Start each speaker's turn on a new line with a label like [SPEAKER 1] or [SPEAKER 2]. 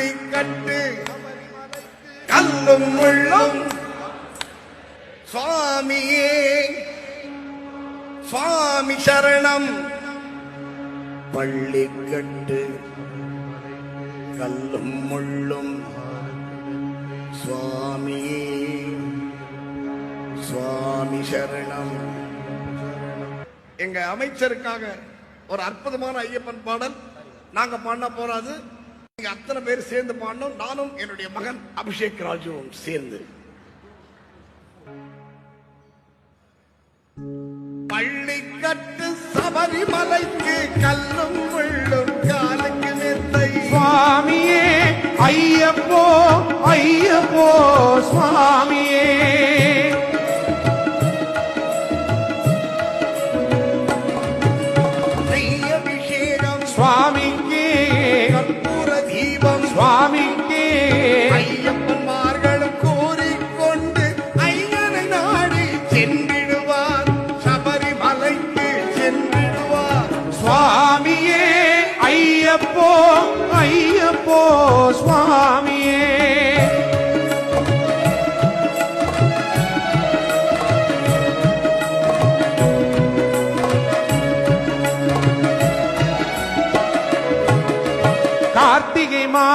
[SPEAKER 1] பள்ளி கட்டு கல்லும் முள்ளும் சுவாமியே சுவாமி சரணம். பள்ளி கட்டு கல்லும் முள்ளும் சுவாமியே சுவாமி சரணம். எங்க அமைச்சருக்காக ஒரு அற்புதமான ஐயப்பன் பாடல் நாங்க பண்ண போறாது. அத்தனை பேர் சேர்ந்து பாடணும். நானும் என்னுடைய மகன் அபிஷேக் ராஜுவும் சேர்ந்து. பள்ளிக்கட்டு சபரிமலைக்கு கல்லும் முள்ளும் காலுக்கு மெத்தை
[SPEAKER 2] சுவாமியே ஐயப்போ ஐயப்போ சுவாமியே.
[SPEAKER 1] நெய் ஐயப்பன்மார்களும் கூறிக்கொண்டு ஐயனை நாடி சென்றிடுவார். சபரிமலைக்கு சென்றிடுவார்.
[SPEAKER 2] சுவாமியே ஐயப்போ ஐயப்போ சுவாமியே. கார்த்திகை மா